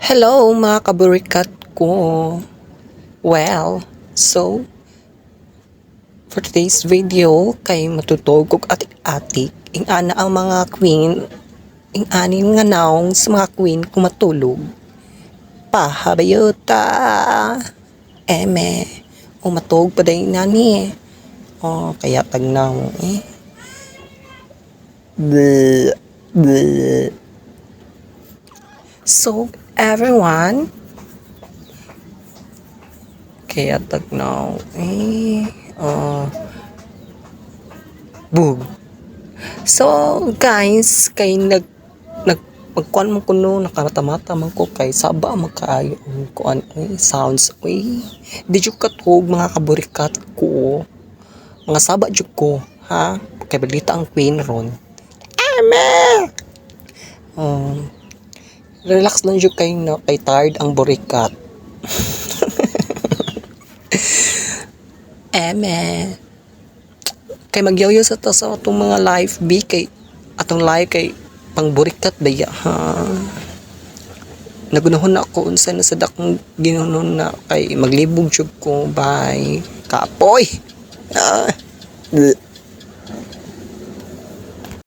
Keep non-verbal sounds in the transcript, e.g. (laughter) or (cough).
Hello mga kaburikat ko. Well, so, for today's video, kay matutugog atik-atik, ing ana ang mga queen, ing anin nga naong sa mga queen kumatulog. Pahabayota. Eme, umatog pa day nani. Oh, kaya tagnaw eh. Bleh, bleh. So, everyone, kaya tagnaw, eh, uh, bug. So, guys, kay nag, nag, pagkuan mo kuno, nakaramata man ko kay saba makaayo ang kuan eh, sounds eh. Di jud katog mga kaburikat ko. Mga saba jud ko, ha? Kay balita ang queen ron. Eme! Um, relax lang jud kay no, kay tired ang burikat. (laughs) Eme. Kay magyayo sa ta sa atong mga live B kay atong live kay pang burikat daya ha. Nagunahon na ako unsa na sa dakong ginunon na kay maglibog jud ko bye. Kapoy. Ah.